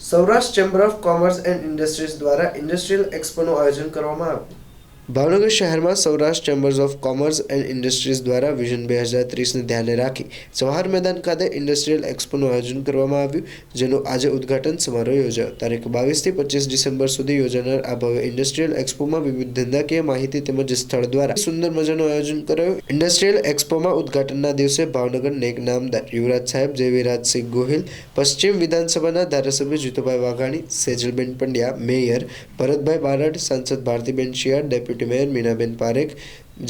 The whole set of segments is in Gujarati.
Saurashtra chamber of commerce and industries દ્વારા ઇન્ડસ્ટ્રીયલ એક્સપોનું આયોજન કરવામાં આવ્યું. ભાવનગર શહેરમાં Saurashtra chambers of commerce and industries દ્વારા વિઝન બે હજાર ત્રીસને ધ્યાને રાખી જવાહર મેદાન ખાતે ઇન્ડસ્ટ્રીયલ એક્સપોનું આયોજન કરવામાં આવ્યું, જેનું આજે ઉદ્ઘાટન સમારોહ યોજાયો. તારીખ બાવીસથી પચીસ ડિસેમ્બર સુધી યોજાનાર આ ભવ્ય ઇન્ડસ્ટ્રીયલ એક્સપોમાં વિવિધ ધંધાકીય માહિતી તેમજ સ્થળ દ્વારા સુંદર મજાનું આયોજન કરાયું. ઇન્ડસ્ટ્રીયલ એક્સપોમાં ઉદ્ઘાટનના દિવસે ભાવનગર નેક નામદાર યુવરાજ સાહેબ જયવીરાજસિંહ ગોહિલ, પશ્ચિમ વિધાનસભાના ધારાસભ્ય જીતુભાઈ વાઘાણી, સેજલબેન પંડ્યા, મેયર ભરતભાઈ બારડ, સાંસદ ભારતીબેન શિયાળ, ડેપ્યુટી મેયર મીનાબેન પારેખ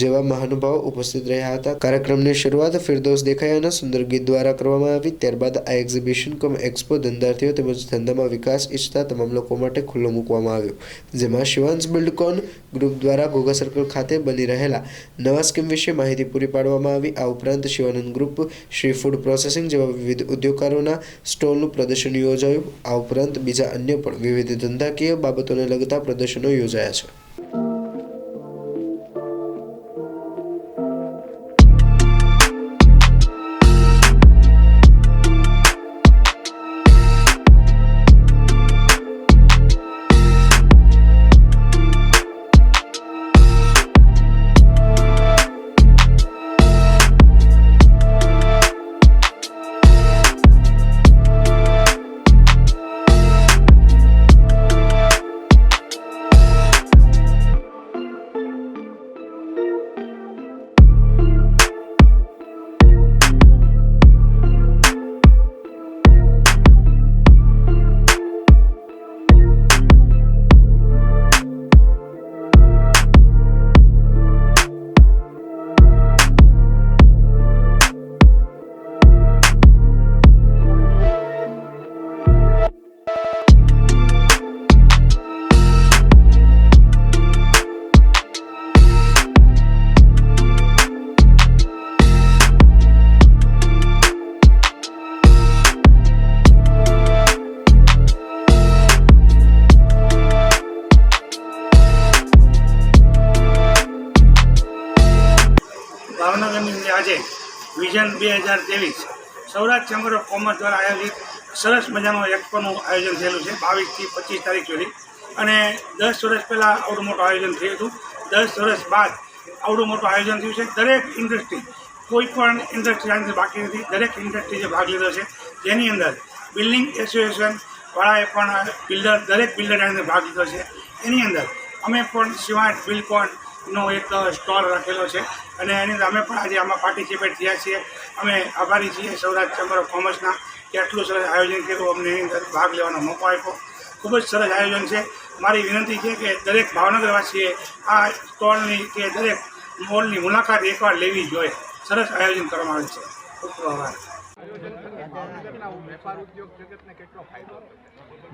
જેવા મહાનુભાવો ઉપસ્થિત રહ્યા હતા. કાર્યક્રમની શરૂઆત ફિરદોસ દેખાયાના સુંદર ગીત દ્વારા કરવામાં આવી. ત્યારબાદ આ એક્ઝિબિશન કમ એક્સપો ધંધાર્થીઓ તેમજ ધંધામાં વિકાસ ઈચ્છતા તમામ લોકો માટે ખુલ્લો મૂકવામાં આવ્યો. જેમાં શિવાંશ બિલ્ડકોન ગ્રુપ દ્વારા ઘોઘા સર્કલ ખાતે બની રહેલા નવા સ્કીમ વિશે માહિતી પૂરી પાડવામાં આવી. આ ઉપરાંત Shivanand group Shri food processing જેવા વિવિધ ઉદ્યોગકારોના સ્ટોલનું પ્રદર્શન યોજાયું. આ ઉપરાંત બીજા અન્ય પણ વિવિધ ધંધાકીય બાબતોને લગતા પ્રદર્શનો યોજાયા છે. આજે વિઝન બે હજાર ત્રેવીસ સૌરાષ્ટ્ર ચેમ્બર ઓફ કોમર્સ દ્વારા આયોજિત સરસ મજાનું એક્સપોનું આયોજન થયેલું છે, બાવીસથી પચીસ તારીખ સુધી. અને દસ વર્ષ પહેલાં આવડું મોટું આયોજન થયું હતું. દસ વર્ષ બાદ આવડું મોટું આયોજન થયું છે. દરેક ઇન્ડસ્ટ્રી, કોઈ પણ ઇન્ડસ્ટ્રી આનાથી બાકી નથી. દરેક ઇન્ડસ્ટ્રીએ ભાગ લીધો છે, જેની અંદર બિલ્ડિંગ એસોસિએશન વાળાએ પણ બિલ્ડર, દરેક બિલ્ડરે આની ભાગ લીધો છે. એની અંદર અમે પણ શિવાંશ બિલકોનનો એક સ્ટોલ રાખેલો છે. અને એની અમે પણ આજે આમાં પાર્ટિસિપેટ થયા છીએ. અમે આભારી છીએ સૌરાષ્ટ્ર ચેમ્બર ઓફ કોમર્સના કે આટલું સરસ આયોજન કર્યું, અમને એની અંદર ભાગ લેવાનો મોકો આપ્યો. ખૂબ જ સરસ આયોજન છે. મારી વિનંતી છે કે દરેક ભાવનગરવાસીએ આ સ્ટોલની કે દરેક મોલની મુલાકાત એકવાર લેવી જોઈએ. સરસ આયોજન કરવામાં આવે છે. ખૂબ ખૂબ આભાર.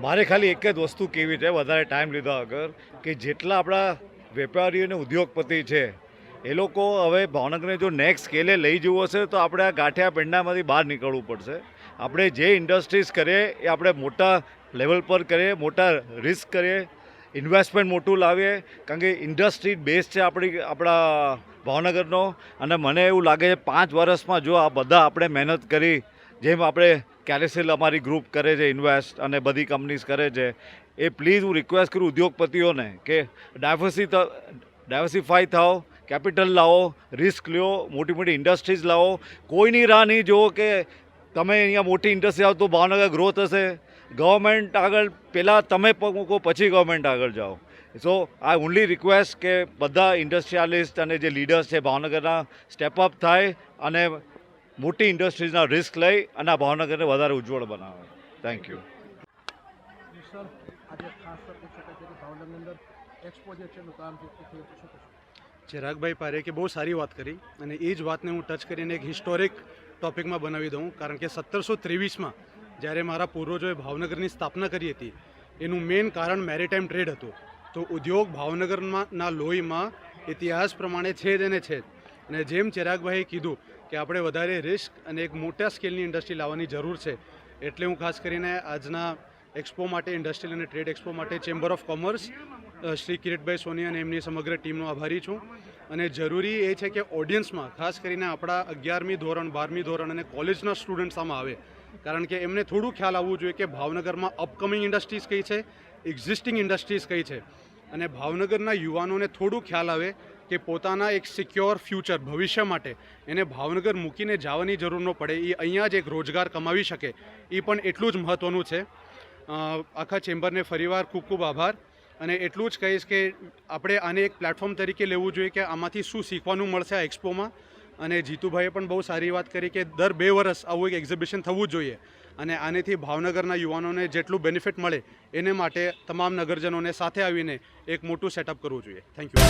મારે ખાલી એક જ વસ્તુ કેવી છે, વધારે ટાઈમ લીધા વગર કે જેટલા આપણા વેપારીઓ અને ઉદ્યોગપતિ છે. એ લોકો હવે ભાવનગરને જો નેક્સ્ટ સ્કેલે લઈ જવું હશે, તો આપણે આ ગાંઠિયા પેંડામાંથી બહાર નીકળવું પડશે. આપણે જે ઇન્ડસ્ટ્રીઝ કરીએ, એ આપણે મોટા લેવલ પર કરીએ, મોટા રિસ્ક કરીએ ઇન્વેસ્ટમેન્ટ મોટું લાવીએ. કારણ કે ઇન્ડસ્ટ્રી બેઝ છે આપણી, આપણા ભાવનગરનો. અને મને એવું લાગે છે પાંચ વર્ષમાં જો આ બધા આપણે મહેનત કરી, જેમ આપણે કેરેસેલ અમારી ગ્રુપ કરે છે ઇન્વેસ્ટ અને બધી કંપનીઝ કરે છે, એ પ્લીઝ હું રિક્વેસ્ટ કરું ઉદ્યોગપતિઓને કે ડાયવર્સી ડાયવર્સિફાઈ થાઓ કેપિટલ લાવો રિસ્ક લ્યો, મોટી મોટી ઇન્ડસ્ટ્રીઝ લાવો. કોઈની રાહ નહીં જુઓ કે તમે અહીંયા મોટી ઇન્ડસ્ટ્રી આવો તો ભાવનગર ગ્રોથ હશે. ગવર્મેન્ટ આગળ પહેલાં તમે પગ મૂકો, પછી ગવર્મેન્ટ આગળ જાઓ. સો આઈ ઓનલી રિક્વેસ્ટ કે બધા ઇન્ડસ્ટ્રીયાલિસ્ટ અને જે લીડર્સ છે, ભાવનગરના સ્ટેપ અપ થાય અને મોટી ઇન્ડસ્ટ્રીઝના રિસ્ક લઈ અને આ ભાવનગરને વધારે ઉજ્જવળ બનાવે. Thank you? ચિરાગભાઈ પારેખે બહુ સારી વાત કરી અને એ જ વાતને હું ટચ કરીને એક હિસ્ટોરિક ટોપિકમાં બનાવી દઉં. કારણ કે સત્તરસો ત્રેવીસમાં જ્યારે મારા પૂર્વજોએ ભાવનગરની સ્થાપના કરી હતી એનું મેઇન કારણ મેરીટાઈમ ટ્રેડ હતું. તો ઉદ્યોગ ભાવનગરમાં ના લોહીમાં ઇતિહાસ પ્રમાણે છે જ અને છે જ. અને જેમ ચિરાગભાઈએ કીધું કે આપણે વધારે રિસ્ક અને એક મોટા સ્કેલની ઇન્ડસ્ટ્રી લાવવાની જરૂર છે. એટલે હું ખાસ કરીને આજના એક્સપો માટે ઇન્ડસ્ટ્રીયલ અને ટ્રેડ એક્સપો માટે chamber of commerce Shri Kiritbhai Soni અને એમની સમગ્ર ટીમનો આભારી છું. અને જરૂરી એ છે કે ઓડિયન્સમાં ખાસ કરીને આપણા અગિયારમી ધોરણ, બારમી ધોરણ અને કોલેજના સ્ટુડન્ટ્સ આમાં આવે. કારણ કે એમને થોડું ખ્યાલ આવવું જોઈએ કે ભાવનગરમાં અપકમિંગ ઇન્ડસ્ટ્રીઝ કઈ છે એક્ઝિસ્ટિંગ ઇન્ડસ્ટ્રીઝ કઈ છે. અને ભાવનગરના યુવાનોને થોડું ખ્યાલ આવે કે પોતાના એક સિક્યોર ફ્યુચર ભવિષ્ય માટે એને ભાવનગર મૂકીને જવાની જરૂર ન પડે. એ અહીંયા જ એક રોજગાર કમાવી શકે. એ પણ એટલું જ મહત્ત્વનું છે. આખા ચેમ્બરને ફરીવાર ખૂબ ખૂબ આભાર. અને એટલું જ કહીશ કે આપણે આને એક પ્લેટફોર્મ તરીકે લેવું જોઈએ કે આમાંથી શું શીખવાનું મળશે આ એક્સપોમાં અને જીતુભાઈએ પણ બહુ સારી વાત કરી કે દર બે વર્ષ આવું એક એક્ઝિબિશન થવું જોઈએ. અને આનેથી ભાવનગરના યુવાનોને જેટલું બેનિફિટ મળે એને માટે તમામ નગરજનોને સાથે આવીને એક મોટું સેટઅપ કરવું જોઈએ. Thank you